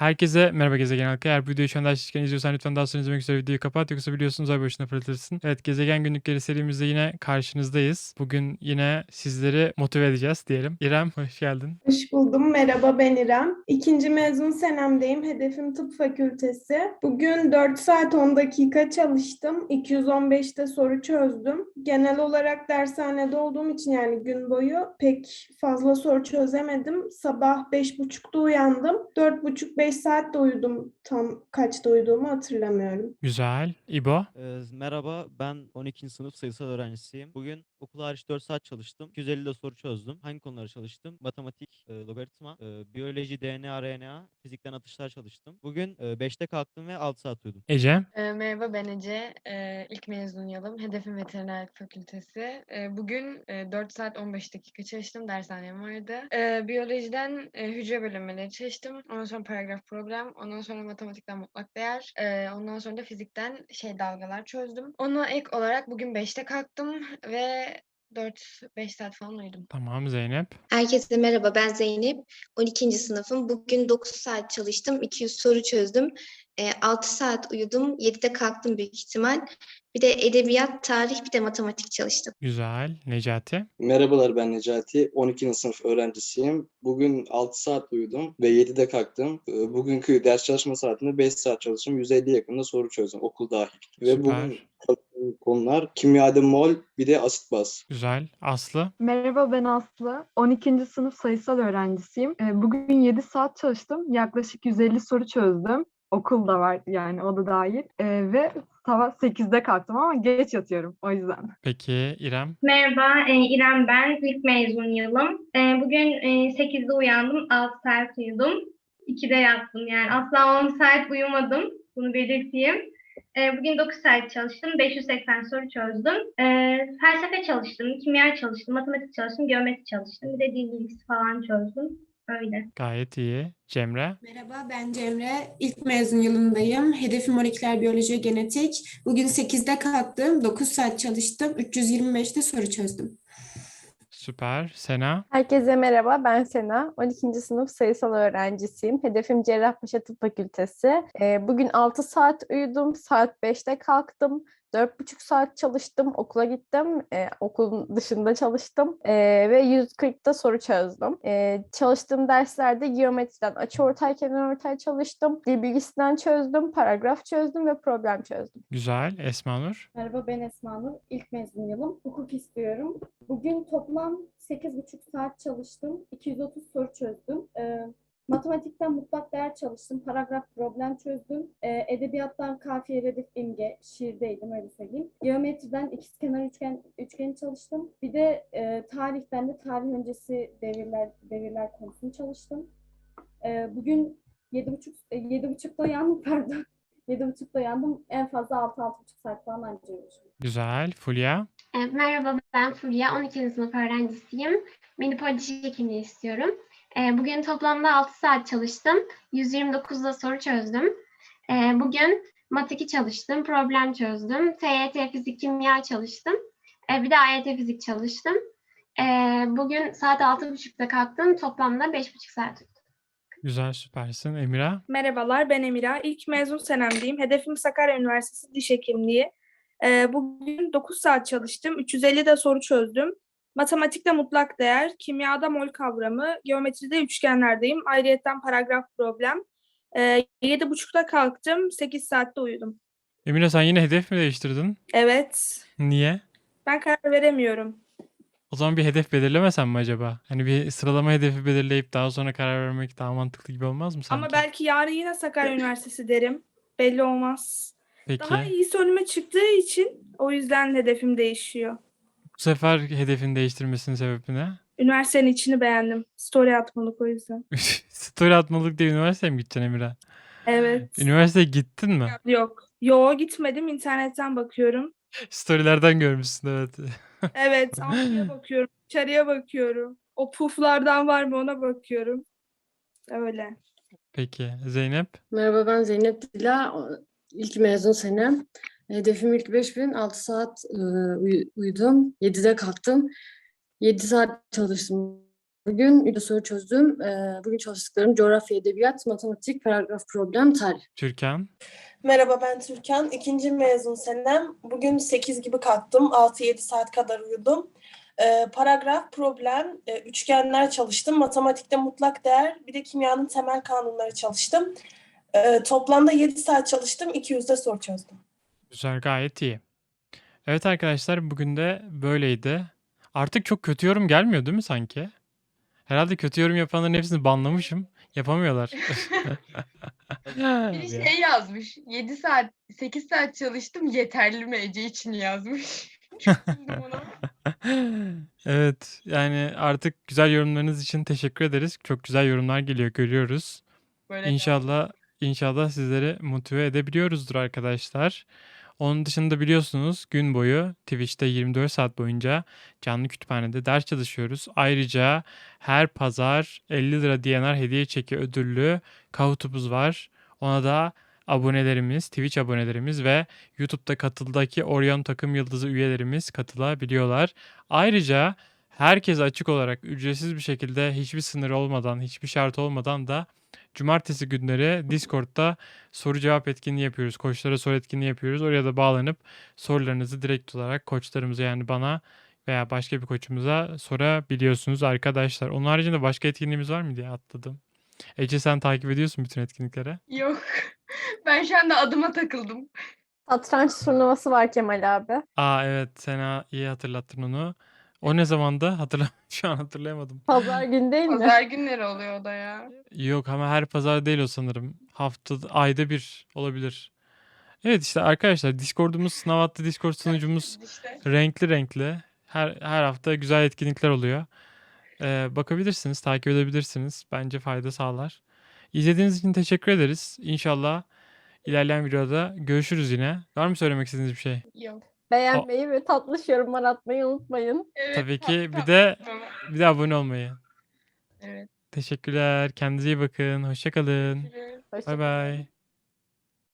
Herkese merhaba Gezegen halkı. Eğer bu videoyu şu anda açmışken izliyorsan lütfen daha sonra izlemek üzere videoyu kapat. Yoksa biliyorsunuz ay başına fırlatırsın. Evet Gezegen günlükleri serimizde yine karşınızdayız. Bugün yine sizleri motive edeceğiz diyelim. İrem hoş geldin. Hoş buldum. Merhaba ben İrem. İkinci mezun senemdeyim. Hedefim tıp fakültesi. Bugün 4 saat 10 dakika çalıştım. 215'te soru çözdüm. Genel olarak dershanede olduğum için yani gün boyu pek fazla soru çözemedim. Sabah 5.30'da uyandım. 4.5-5 saat de uyudum. Tam kaçta uyuduğumu hatırlamıyorum. Güzel. İbo. Ee, merhaba, ben 12. sınıf sayısal öğrencisiyim. Bugün okul hariç 4 saat çalıştım. 250 de soru çözdüm. Hangi konuları çalıştım? Matematik, e, logaritma, e, biyoloji, DNA, RNA, fizikten atışlar çalıştım. Bugün 5'te kalktım ve 6 saat uyudum. Ece. Ee, Merhaba ben Ece. Ee, İlk mezun yılım. Hedefim veterinerlik fakültesi. Ee, Bugün e, 4 saat 15 dakika çalıştım. Dershanem vardı. Ee, Biyolojiden e, hücre bölünmeleri çalıştım. Ondan sonra paragraf problem. Ondan sonra matematikten mutlak değer. Ee, Ondan sonra da fizikten şey dalgalar çözdüm. Ona ek olarak bugün 5'te kalktım ve 4-5 saat falan uyudum. Tamam Zeynep. Herkese merhaba ben Zeynep. 12. sınıfım. Bugün 9 saat çalıştım. 200 soru çözdüm. E, 6 saat uyudum. 7'de kalktım büyük ihtimal. Bir de edebiyat, tarih, bir de matematik çalıştım. Güzel. Necati. Merhabalar ben Necati. 12. sınıf öğrencisiyim. Bugün 6 saat uyudum ve 7'de kalktım. Ee, Bugünkü ders çalışma saatinde 5 saat çalıştım. 150 yakında soru çözdüm okul dahil. Ve Süper. bugün çalıştığım konular kimyada mol bir de asit baz. Güzel. Aslı. Merhaba ben Aslı. 12. sınıf sayısal öğrencisiyim. Ee, Bugün 7 saat çalıştım. Yaklaşık 150 soru çözdüm. Okul da var yani o da dahil. Ee, ve sabah 8'de kalktım ama geç yatıyorum o yüzden. Peki İrem. Merhaba, e, İrem ben. İlk mezun yılım. E, bugün e, 8'de uyandım, 6 saat uyudum. 2'de yattım yani. Asla 10 saat uyumadım, bunu belirteyim. E, bugün 9 saat çalıştım, 580 soru çözdüm. E, felsefe çalıştım, kimya çalıştım, matematik çalıştım, geometri çalıştım. Bir de dil bilgisi falan çözdüm. Öyle. Gayet iyi. Cemre. Merhaba ben Cemre. İlk mezun yılındayım. Hedefim moleküler biyoloji ve genetik. Bugün 8'de kalktım. 9 saat çalıştım. 325'te soru çözdüm. Süper. Sena. Herkese merhaba, ben Sena. 12. sınıf sayısal öğrencisiyim. Hedefim Cerrahpaşa Tıp Fakültesi. Ee, bugün 6 saat uyudum, saat 5'te kalktım. 4,5 saat çalıştım, okula gittim, Ee, okulun dışında çalıştım Ee, ve 140'ta soru çözdüm. Ee, çalıştığım derslerde geometriden açıortay, kenarortay çalıştım, dil bilgisinden çözdüm, paragraf çözdüm ve problem çözdüm. Güzel. Esma Nur. Merhaba ben Esma Nur. İlk mezun yılım. Hukuk istiyorum. Bugün toplam 8,5 saat çalıştım. 230 soru çözdüm. Ee, matematikten mutlak değer çalıştım. Paragraf problem çözdüm. Ee, edebiyattan kafiye, redif, imge, şiirdeydim öyle söyleyeyim. Geometriden ikizkenar üçgen üçgeni çalıştım. Bir de e, tarihten de tarih öncesi devirler devirler konusunu çalıştım. Ee, bugün 7,5 e, 7,5'da uyandım pardon. 7.30'da uyandım. En fazla 6-6.5 saat falan anca uyumuşum. Güzel. Fulya. E, Merhaba ben Fulya, 12. sınıf öğrencisiyim. Minipol diş hekimliği istiyorum. E, Bugün toplamda 6 saat çalıştım. 129'da soru çözdüm. E, Bugün mat 2 çalıştım, problem çözdüm. TYT fizik kimya çalıştım. E, Bir de AYT fizik çalıştım. E, Bugün saat 6.30'da kalktım. Toplamda 5.5 saat uyudum. Güzel. Süpersin. Emira. Merhabalar, ben Emira. İlk mezun senemdeyim. Hedefim Sakarya Üniversitesi Diş Hekimliği. Ee, bugün 9 saat çalıştım. 350 de soru çözdüm. Matematikte mutlak değer, kimyada mol kavramı, geometride üçgenlerdeyim. Ayrıyetten paragraf problem. Ee, 7.30'da kalktım, 8 saatte uyudum. Emira sen yine hedef mi değiştirdin? Evet, Niye? ben karar veremiyorum. O zaman bir hedef belirlemesen mi acaba? Hani bir sıralama hedefi belirleyip daha sonra karar vermek daha mantıklı gibi olmaz mı sanki? Ama belki yarın yine Sakarya Üniversitesi derim. Belli olmaz. Peki. Daha iyisi önüme çıktığı için o yüzden hedefim değişiyor. Bu sefer hedefini değiştirmesinin sebebi ne? Üniversitenin içini beğendim. Story atmalık o yüzden. Story atmalık diye üniversiteye mi gideceksin Emira? Evet. Üniversiteye gittin mi? Yok. Yo gitmedim. internetten bakıyorum. Storylerden görmüşsün evet. Evet. Altıya bakıyorum. İçeriye bakıyorum. O puflardan var mı ona bakıyorum. Öyle. Peki Zeynep. Merhaba ben Zeynep Dila. İlk mezun senem. Hedefim ilk 5000. 6 saat e, uyu- uyudum. 7'de kalktım. 7 saat çalıştım Bugün bir de soru çözdüm. Ee, bugün çalıştıklarım coğrafya, edebiyat, matematik, paragraf, problem, tarih. Türkan. Merhaba ben Türkan. İkinci mezun senem. Bugün 8 gibi kalktım. 6-7 saat kadar uyudum. Ee, paragraf, problem, e, üçgenler çalıştım. Matematikte mutlak değer, bir de kimyanın temel kanunları çalıştım. Toplamda 7 saat çalıştım. 200'de soru çözdüm. Güzel gayet iyi. Evet arkadaşlar bugün de böyleydi. Artık çok kötü yorum gelmiyor değil mi sanki? Herhalde kötü yorum yapanların hepsini banlamışım. Yapamıyorlar. Biri şey yazmış. 7 saat, 8 saat çalıştım yeterli mi Ece için yazmış. Çok güldüm ona. Evet yani artık güzel yorumlarınız için teşekkür ederiz. Çok güzel yorumlar geliyor görüyoruz. Böyle devam. İnşallah inşallah sizleri motive edebiliyoruzdur arkadaşlar. Onun dışında biliyorsunuz gün boyu Twitch'te 24 saat boyunca canlı kütüphanede ders çalışıyoruz. Ayrıca her pazar 50 lira DNR hediye çeki ödüllü Kahoot'umuz var. Ona da abonelerimiz, Twitch abonelerimiz ve YouTube'da katıldaki Orion takım yıldızı üyelerimiz katılabiliyorlar. Ayrıca herkese açık olarak ücretsiz bir şekilde hiçbir sınır olmadan, hiçbir şart olmadan da cumartesi günleri Discord'da soru cevap etkinliği yapıyoruz. Koçlara soru etkinliği yapıyoruz. Oraya da bağlanıp sorularınızı direkt olarak koçlarımıza yani bana veya başka bir koçumuza sorabiliyorsunuz arkadaşlar. Onun haricinde başka etkinliğimiz var mı diye atladım. Ece sen takip ediyorsun bütün etkinliklere. Yok. Ben şu anda adıma takıldım. Satranç turnuvası var Kemal abi. Aa evet Sena iyi hatırlattın onu. O ne zamandı? Hatırla şu an hatırlayamadım. Pazar gün değil mi? Pazar günleri oluyor o da ya. Yok ama her pazar değil o sanırım. Haftada, ayda bir olabilir. Evet işte arkadaşlar Discord'umuz sınav hattı Discord sunucumuz İşte. renkli renkli. Her her hafta güzel etkinlikler oluyor. Ee, bakabilirsiniz, takip edebilirsiniz. Bence fayda sağlar. İzlediğiniz için teşekkür ederiz. İnşallah ilerleyen videoda görüşürüz yine. Var mı söylemek istediğiniz bir şey? Yok. Beğenmeyi ve tatlış yorumlar atmayı unutmayın. Evet, Tabii ta- ki bir de bir de abone olmayı. Evet. Teşekkürler. Kendinize iyi bakın. Hoşça kalın. Görüşürüz. Bay bay.